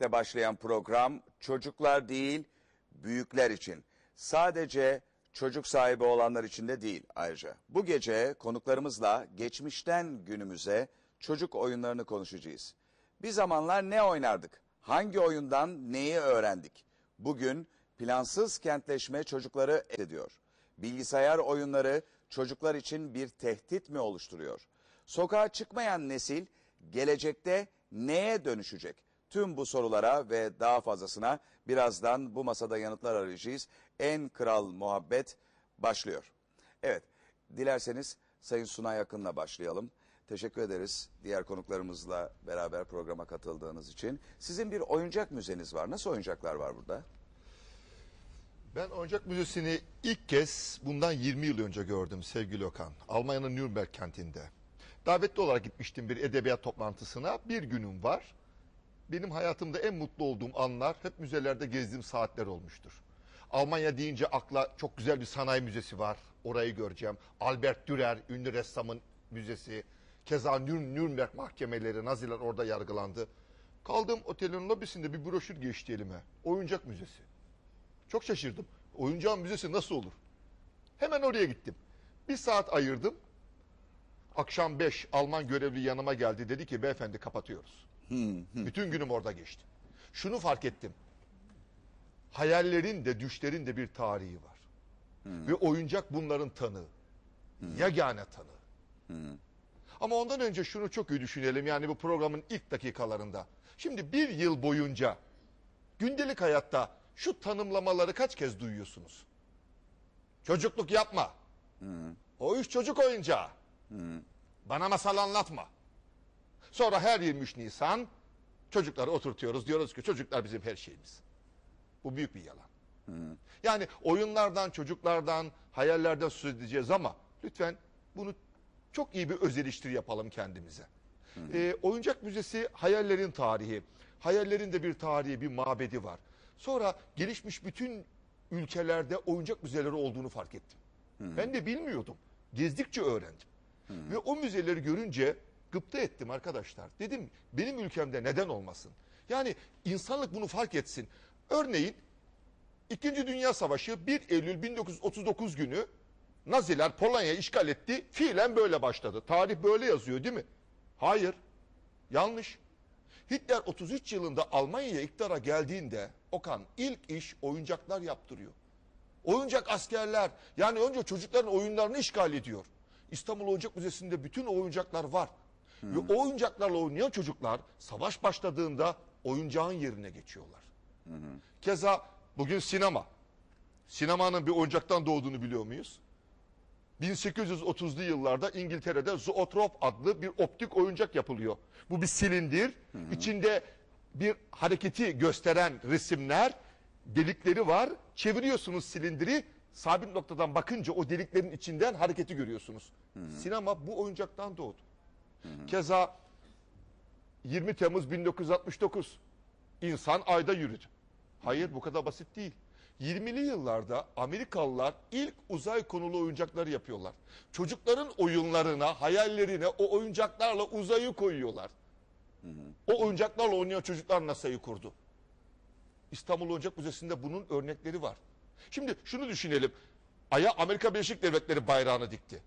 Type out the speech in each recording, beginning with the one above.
de başlayan program çocuklar değil büyükler için. Sadece çocuk sahibi olanlar için de değil ayrıca. Bu gece konuklarımızla geçmişten günümüze çocuk oyunlarını konuşacağız. Bir zamanlar ne oynardık? Hangi oyundan neyi öğrendik? Bugün plansız kentleşme çocukları ediyor. Bilgisayar oyunları çocuklar için bir tehdit mi oluşturuyor? Sokağa çıkmayan nesil gelecekte neye dönüşecek? Tüm bu sorulara ve daha fazlasına birazdan bu masada yanıtlar arayacağız. En Kral Muhabbet başlıyor. Evet, dilerseniz Sayın Sunay Akın'la başlayalım. Teşekkür ederiz diğer konuklarımızla beraber programa katıldığınız için. Sizin bir oyuncak müzeniz var. Nasıl oyuncaklar var burada? Ben oyuncak müzesini ilk kez bundan 20 yıl önce gördüm sevgili Okan. Almanya'nın Nürnberg kentinde. Davetli olarak gitmiştim bir edebiyat toplantısına. Bir günüm var. Benim hayatımda en mutlu olduğum anlar hep müzelerde gezdiğim saatler olmuştur. Almanya deyince akla çok güzel bir sanayi müzesi var. Orayı göreceğim. Albert Dürer, ünlü ressamın müzesi. Keza Nür Nürnberg mahkemeleri, Naziler orada yargılandı. Kaldığım otelin lobisinde bir broşür geçti elime. Oyuncak müzesi. Çok şaşırdım. Oyuncağın müzesi nasıl olur? Hemen oraya gittim. Bir saat ayırdım. Akşam 5 Alman görevli yanıma geldi. Dedi ki beyefendi kapatıyoruz. Bütün günüm orada geçti. Şunu fark ettim. Hayallerin de düşlerin de bir tarihi var. Ve oyuncak bunların tanığı. Yegane tanığı. Ama ondan önce şunu çok iyi düşünelim. Yani bu programın ilk dakikalarında. Şimdi bir yıl boyunca gündelik hayatta şu tanımlamaları kaç kez duyuyorsunuz? Çocukluk yapma. O iş çocuk oyuncağı. Bana masal anlatma. Sonra her 23 Nisan çocukları oturtuyoruz. Diyoruz ki çocuklar bizim her şeyimiz. Bu büyük bir yalan. Yani oyunlardan, çocuklardan, hayallerden söz edeceğiz ama lütfen bunu çok iyi bir öz eleştiri yapalım kendimize. Ee, oyuncak müzesi hayallerin tarihi. Hayallerin de bir tarihi, bir mabedi var. Sonra gelişmiş bütün ülkelerde oyuncak müzeleri olduğunu fark ettim. Ben de bilmiyordum. Gezdikçe öğrendim. Ve o müzeleri görünce gıpta ettim arkadaşlar. Dedim benim ülkemde neden olmasın? Yani insanlık bunu fark etsin. Örneğin İkinci Dünya Savaşı 1 Eylül 1939 günü Naziler Polonya'yı işgal etti. Fiilen böyle başladı. Tarih böyle yazıyor değil mi? Hayır. Yanlış. Hitler 33 yılında Almanya'ya iktidara geldiğinde Okan ilk iş oyuncaklar yaptırıyor. Oyuncak askerler yani önce çocukların oyunlarını işgal ediyor. İstanbul Oyuncak Müzesi'nde bütün oyuncaklar var. Ve o oyuncaklarla oynayan çocuklar savaş başladığında oyuncağın yerine geçiyorlar. Keza bugün sinema. Sinemanın bir oyuncaktan doğduğunu biliyor muyuz? 1830'lu yıllarda İngiltere'de zootrop adlı bir optik oyuncak yapılıyor. Bu bir silindir. İçinde bir hareketi gösteren resimler, delikleri var. Çeviriyorsunuz silindiri. Sabit noktadan bakınca o deliklerin içinden hareketi görüyorsunuz. Sinema bu oyuncaktan doğdu. Keza 20 Temmuz 1969 insan ayda yürüdü. Hayır bu kadar basit değil. 20'li yıllarda Amerikalılar ilk uzay konulu oyuncakları yapıyorlar. Çocukların oyunlarına, hayallerine o oyuncaklarla uzayı koyuyorlar. O oyuncaklarla oynayan çocuklar NASA'yı kurdu. İstanbul Oyuncak Müzesi'nde bunun örnekleri var. Şimdi şunu düşünelim. Ay'a Amerika Birleşik Devletleri bayrağını dikti.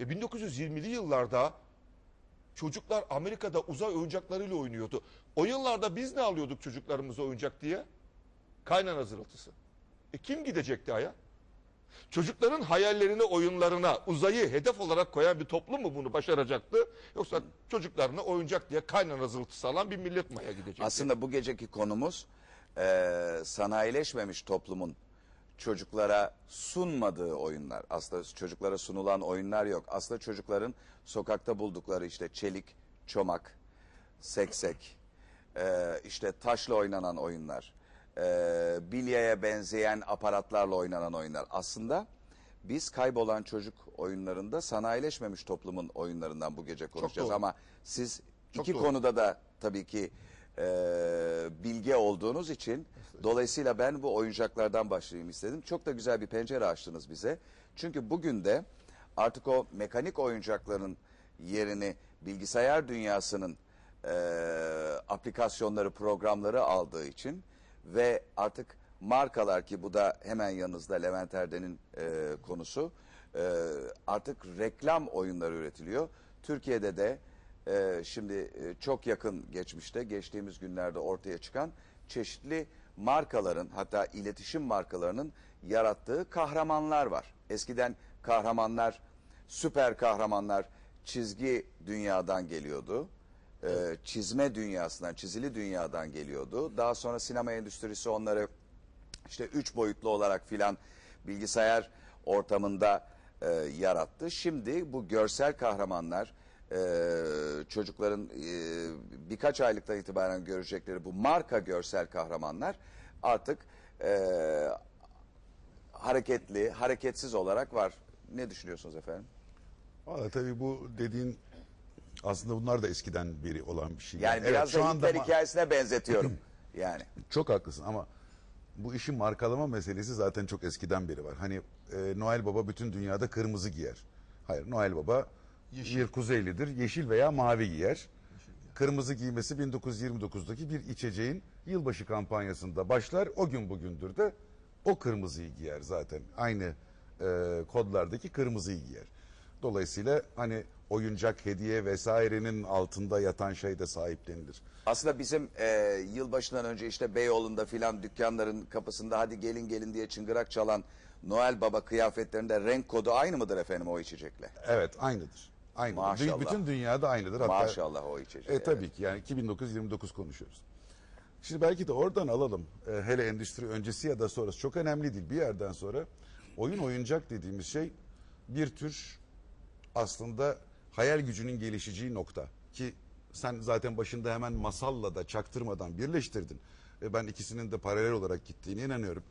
E 1920'li yıllarda çocuklar Amerika'da uzay oyuncaklarıyla oynuyordu. O yıllarda biz ne alıyorduk çocuklarımıza oyuncak diye? Kaynana zırıltısı. E kim gidecekti Ay'a? Çocukların hayallerine, oyunlarına uzayı hedef olarak koyan bir toplum mu bunu başaracaktı? Yoksa çocuklarına oyuncak diye kaynana zırıltısı alan bir millet maya gidecekti? Aslında bu geceki konumuz e, sanayileşmemiş toplumun çocuklara sunmadığı oyunlar. Aslında çocuklara sunulan oyunlar yok. Aslında çocukların sokakta buldukları işte çelik, çomak, seksek, e, işte taşla oynanan oyunlar, e, bilyeye benzeyen aparatlarla oynanan oyunlar. Aslında biz kaybolan çocuk oyunlarında sanayileşmemiş toplumun oyunlarından bu gece konuşacağız. Ama siz Çok iki doğru. konuda da tabii ki e, bilge olduğunuz için dolayısıyla ben bu oyuncaklardan başlayayım istedim. Çok da güzel bir pencere açtınız bize. Çünkü bugün de artık o mekanik oyuncakların yerini bilgisayar dünyasının e, aplikasyonları, programları aldığı için ve artık markalar ki bu da hemen yanınızda Levent Erden'in e, konusu e, artık reklam oyunları üretiliyor. Türkiye'de de e, şimdi e, çok yakın geçmişte geçtiğimiz günlerde ortaya çıkan çeşitli markaların hatta iletişim markalarının yarattığı kahramanlar var. Eskiden kahramanlar, süper kahramanlar çizgi dünyadan geliyordu. Ee, çizme dünyasından, çizili dünyadan geliyordu. Daha sonra sinema endüstrisi onları işte üç boyutlu olarak filan bilgisayar ortamında e, yarattı. Şimdi bu görsel kahramanlar e, çocukların e, birkaç aylıktan itibaren görecekleri bu marka görsel kahramanlar artık e, hareketli, hareketsiz olarak var. Ne düşünüyorsunuz efendim? Valla tabii bu dediğin aslında bunlar da eskiden beri olan bir şey. Yani Evet, biraz şu da anda Hitler ma- hikayesine benzetiyorum. yani. Çok haklısın ama bu işin markalama meselesi zaten çok eskiden beri var. Hani e, Noel Baba bütün dünyada kırmızı giyer. Hayır Noel Baba bir kuzeylidir. Yeşil veya mavi giyer. Kırmızı giymesi 1929'daki bir içeceğin yılbaşı kampanyasında başlar. O gün bugündür de o kırmızıyı giyer zaten. Aynı e, kodlardaki kırmızıyı giyer. Dolayısıyla hani oyuncak, hediye vesairenin altında yatan şey de sahiplenilir. Aslında bizim e, yılbaşından önce işte Beyoğlu'nda filan dükkanların kapısında hadi gelin gelin diye çıngırak çalan Noel Baba kıyafetlerinde renk kodu aynı mıdır efendim o içecekle? Evet aynıdır. Aynıdır. Maşallah. Bütün dünyada aynıdır. Hatta, Maşallah o içecek. E tabii ki yani 2029 konuşuyoruz. Şimdi belki de oradan alalım. E, hele endüstri öncesi ya da sonrası çok önemli değil. Bir yerden sonra oyun oyuncak dediğimiz şey bir tür aslında hayal gücünün gelişeceği nokta. Ki sen zaten başında hemen masalla da çaktırmadan birleştirdin. Ve ben ikisinin de paralel olarak gittiğine inanıyorum.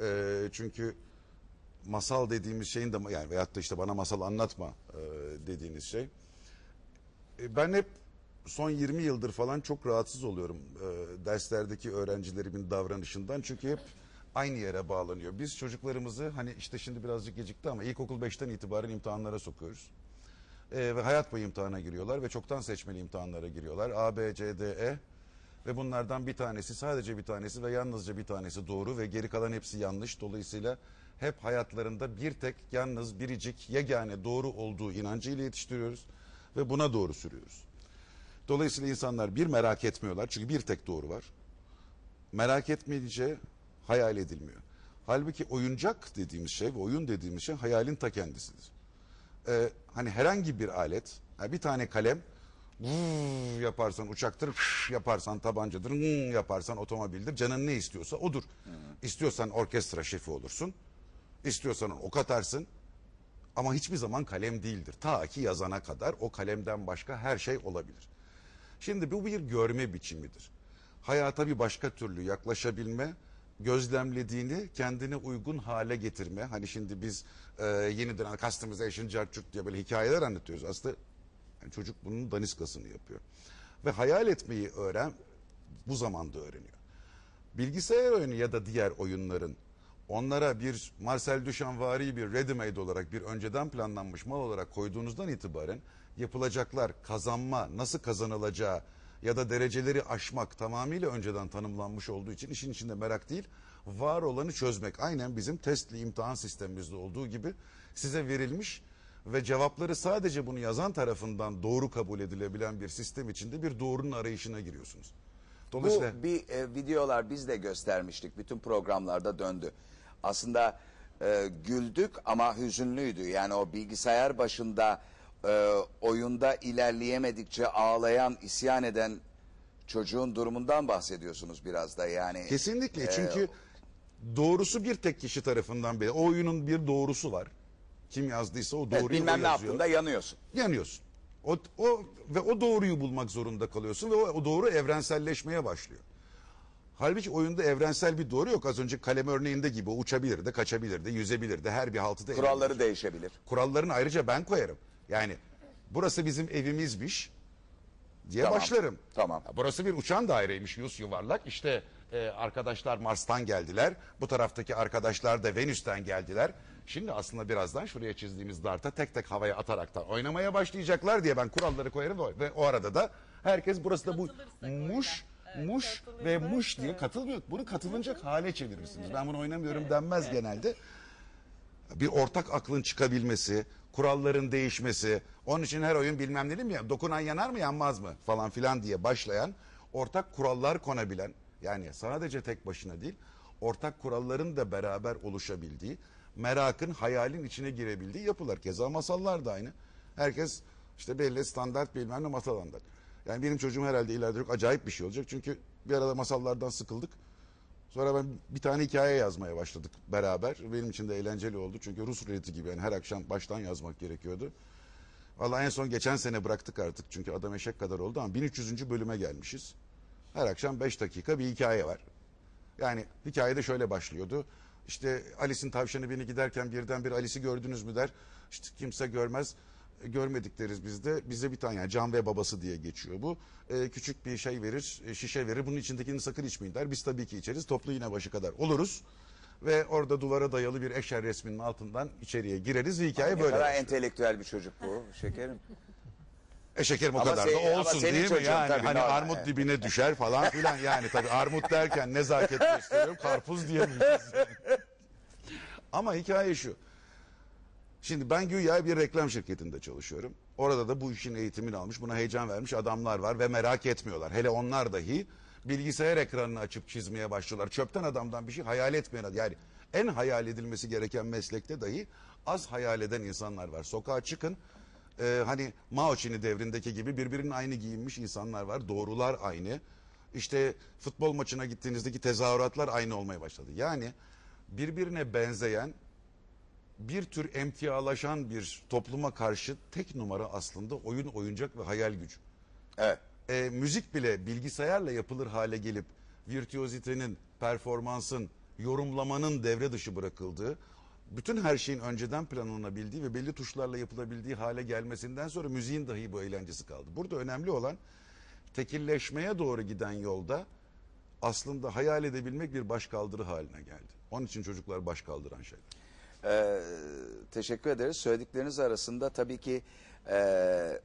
E, çünkü masal dediğimiz şeyin de yani veyahut da işte bana masal anlatma e, dediğiniz şey. E, ben hep son 20 yıldır falan çok rahatsız oluyorum e, derslerdeki öğrencilerimin davranışından. Çünkü hep aynı yere bağlanıyor. Biz çocuklarımızı hani işte şimdi birazcık gecikti ama ilkokul 5'ten itibaren imtihanlara sokuyoruz. E, ve hayat boyu imtihana giriyorlar ve çoktan seçmeli imtihanlara giriyorlar. A, B, C, D, E ve bunlardan bir tanesi sadece bir tanesi ve yalnızca bir tanesi doğru ve geri kalan hepsi yanlış. Dolayısıyla hep hayatlarında bir tek yalnız biricik yegane doğru olduğu inancıyla yetiştiriyoruz ve buna doğru sürüyoruz. Dolayısıyla insanlar bir merak etmiyorlar çünkü bir tek doğru var. Merak etmeyince hayal edilmiyor. Halbuki oyuncak dediğimiz şey ve oyun dediğimiz şey hayalin ta kendisidir. Ee, hani herhangi bir alet, bir tane kalem yaparsan uçaktır, yaparsan tabancadır, yaparsan otomobildir. Canın ne istiyorsa odur. İstiyorsan orkestra şefi olursun, istiyorsan ok atarsın. Ama hiçbir zaman kalem değildir. Ta ki yazana kadar o kalemden başka her şey olabilir. Şimdi bu bir görme biçimidir. Hayata bir başka türlü yaklaşabilme, gözlemlediğini kendine uygun hale getirme. Hani şimdi biz e, yeni dönem customization, carcut diye böyle hikayeler anlatıyoruz. Aslında yani çocuk bunun daniskasını yapıyor. Ve hayal etmeyi öğren, bu zamanda öğreniyor. Bilgisayar oyunu ya da diğer oyunların onlara bir Marcel Duchamp'vari bir ready-made olarak bir önceden planlanmış mal olarak koyduğunuzdan itibaren yapılacaklar, kazanma, nasıl kazanılacağı ya da dereceleri aşmak tamamıyla önceden tanımlanmış olduğu için işin içinde merak değil, var olanı çözmek. Aynen bizim testli imtihan sistemimizde olduğu gibi size verilmiş ve cevapları sadece bunu yazan tarafından doğru kabul edilebilen bir sistem içinde bir doğrunun arayışına giriyorsunuz. Dolayısıyla Bu bir e, videolar biz de göstermiştik. Bütün programlarda döndü. Aslında e, güldük ama hüzünlüydü. Yani o bilgisayar başında e, oyunda ilerleyemedikçe ağlayan, isyan eden çocuğun durumundan bahsediyorsunuz biraz da. Yani Kesinlikle e, çünkü doğrusu bir tek kişi tarafından bile. O oyunun bir doğrusu var. Kim yazdıysa o evet, doğruyu o bilmem ne yazıyor. yaptığında yanıyorsun. Yanıyorsun. O, o ve o doğruyu bulmak zorunda kalıyorsun ve o, o doğru evrenselleşmeye başlıyor. Halbuki oyunda evrensel bir doğru yok. Az önce kalem örneğinde gibi o uçabilirdi, kaçabilirdi, yüzebilirdi. Her bir haltıda Kuralları değişebilir. kurallarını ayrıca ben koyarım. Yani burası bizim evimizmiş diye Tamam, başlarım. tamam. Ya Burası bir uçan daireymiş yüz yuvarlak. İşte e, arkadaşlar Mars'tan geldiler. Bu taraftaki arkadaşlar da Venüs'ten geldiler. Şimdi aslında birazdan şuraya çizdiğimiz darta tek tek havaya ataraktan oynamaya başlayacaklar diye ben kuralları koyarım ve o arada da Herkes burası da bu muş muş ve muş diye katılmıyor. Bunu katılınacak hale çevirirsiniz. Ben bunu oynamıyorum denmez genelde. Bir ortak aklın çıkabilmesi, kuralların değişmesi, onun için her oyun bilmem dedim ya dokunan yanar mı yanmaz mı falan filan diye başlayan ortak kurallar konabilen yani sadece tek başına değil ortak kuralların da beraber oluşabildiği merakın hayalin içine girebildiği yapılar. Keza masallar da aynı. Herkes işte belli standart bilmem ne masal. Yani benim çocuğum herhalde ileride çok acayip bir şey olacak. Çünkü bir arada masallardan sıkıldık. Sonra ben bir tane hikaye yazmaya başladık beraber. Benim için de eğlenceli oldu. Çünkü Rus ruleti gibi yani her akşam baştan yazmak gerekiyordu. Vallahi en son geçen sene bıraktık artık. Çünkü adam eşek kadar oldu ama 1300. bölüme gelmişiz. Her akşam 5 dakika bir hikaye var. Yani hikayede şöyle başlıyordu. İşte Alice'in tavşanı beni giderken birdenbire Alice'i gördünüz mü der. İşte kimse görmez. E, Görmedik deriz biz de. Bize bir tane yani Can ve babası diye geçiyor bu. E, küçük bir şey verir, e, şişe verir. Bunun içindekini sakın içmeyin der. Biz tabii ki içeriz. Toplu iğne başı kadar oluruz. Ve orada duvara dayalı bir eşer resminin altından içeriye gireriz ve hikaye Ne böyle. kadar başlıyor. entelektüel bir çocuk bu şekerim. E şekerim o Ama kadar senin- da olsun değil mi? Yani tabii, hani armut dibine düşer falan filan yani tabii armut derken nezaket gösteriyorum karpuz diyemeyeceğiz. yani. Ama hikaye şu. Şimdi ben güya bir reklam şirketinde çalışıyorum. Orada da bu işin eğitimini almış, buna heyecan vermiş adamlar var ve merak etmiyorlar. Hele onlar dahi bilgisayar ekranını açıp çizmeye başlıyorlar. Çöpten adamdan bir şey hayal etmeyen. Yani en hayal edilmesi gereken meslekte dahi az hayal eden insanlar var. Sokağa çıkın. Ee, hani Mao Çin'i devrindeki gibi birbirinin aynı giyinmiş insanlar var. Doğrular aynı. İşte futbol maçına gittiğinizdeki tezahüratlar aynı olmaya başladı. Yani birbirine benzeyen bir tür emtialaşan bir topluma karşı tek numara aslında oyun, oyuncak ve hayal gücü. Evet. E, müzik bile bilgisayarla yapılır hale gelip virtüozitenin, performansın, yorumlamanın devre dışı bırakıldığı, bütün her şeyin önceden planlanabildiği ve belli tuşlarla yapılabildiği hale gelmesinden sonra müziğin dahi bu eğlencesi kaldı. Burada önemli olan tekilleşmeye doğru giden yolda aslında hayal edebilmek bir başkaldırı haline geldi. Onun için çocuklar baş kaldıran şeyler. Ee, teşekkür ederiz. Söyledikleriniz arasında tabii ki e,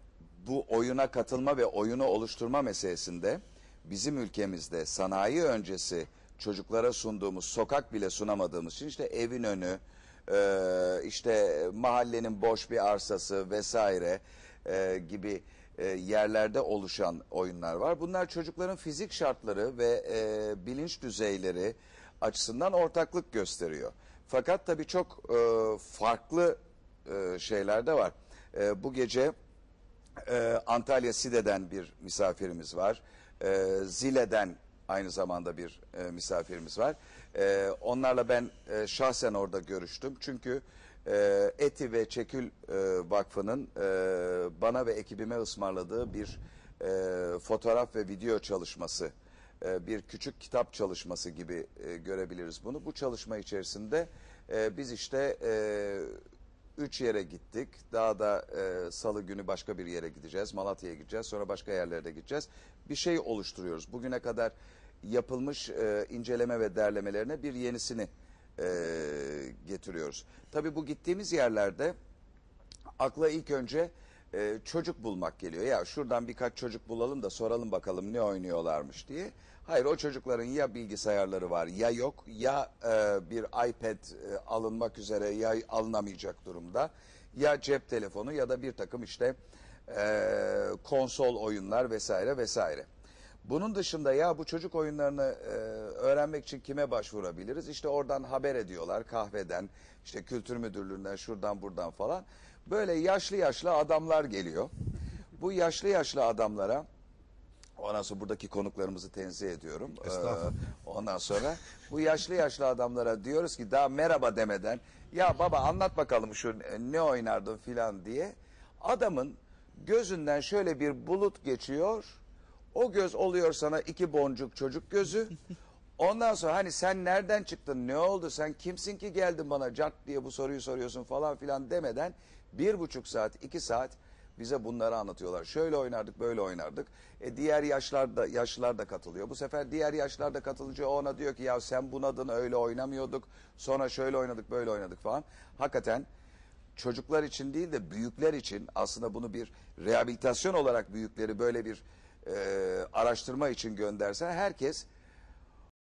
bu oyuna katılma ve oyunu oluşturma meselesinde bizim ülkemizde sanayi öncesi çocuklara sunduğumuz sokak bile sunamadığımız için işte evin önü, e, işte mahallenin boş bir arsası vesaire e, gibi e, yerlerde oluşan oyunlar var. Bunlar çocukların fizik şartları ve e, bilinç düzeyleri açısından ortaklık gösteriyor. Fakat tabii çok e, farklı e, şeyler de var. E, bu gece e, Antalya Side'den bir misafirimiz var. E, Zile'den aynı zamanda bir e, misafirimiz var. E, onlarla ben e, şahsen orada görüştüm. Çünkü e, Eti ve Çekül e, Vakfı'nın e, bana ve ekibime ısmarladığı bir e, fotoğraf ve video çalışması bir küçük kitap çalışması gibi görebiliriz bunu. Bu çalışma içerisinde biz işte üç yere gittik. Daha da salı günü başka bir yere gideceğiz. Malatya'ya gideceğiz. Sonra başka yerlere gideceğiz. Bir şey oluşturuyoruz. Bugüne kadar yapılmış inceleme ve derlemelerine bir yenisini e, getiriyoruz. Tabii bu gittiğimiz yerlerde akla ilk önce e, çocuk bulmak geliyor. Ya şuradan birkaç çocuk bulalım da soralım bakalım ne oynuyorlarmış diye. Hayır o çocukların ya bilgisayarları var ya yok ya e, bir iPad e, alınmak üzere ya alınamayacak durumda ya cep telefonu ya da bir takım işte e, konsol oyunlar vesaire vesaire. Bunun dışında ya bu çocuk oyunlarını e, öğrenmek için kime başvurabiliriz? İşte oradan haber ediyorlar kahveden, işte kültür müdürlüğünden, şuradan buradan falan. Böyle yaşlı yaşlı adamlar geliyor. Bu yaşlı yaşlı adamlara Ondan sonra buradaki konuklarımızı tenzih ediyorum. Ee, ondan sonra bu yaşlı yaşlı adamlara diyoruz ki daha merhaba demeden ya baba anlat bakalım şu ne oynardın filan diye. Adamın gözünden şöyle bir bulut geçiyor. O göz oluyor sana iki boncuk çocuk gözü. Ondan sonra hani sen nereden çıktın ne oldu sen kimsin ki geldin bana cart diye bu soruyu soruyorsun falan filan demeden bir buçuk saat iki saat bize bunları anlatıyorlar. Şöyle oynardık, böyle oynardık. E diğer yaşlar da yaşlılar da katılıyor. Bu sefer diğer yaşlar da katılınca o ona diyor ki ya sen bunadın öyle oynamıyorduk. Sonra şöyle oynadık, böyle oynadık falan. Hakikaten çocuklar için değil de büyükler için aslında bunu bir rehabilitasyon olarak büyükleri böyle bir e, araştırma için gönderse herkes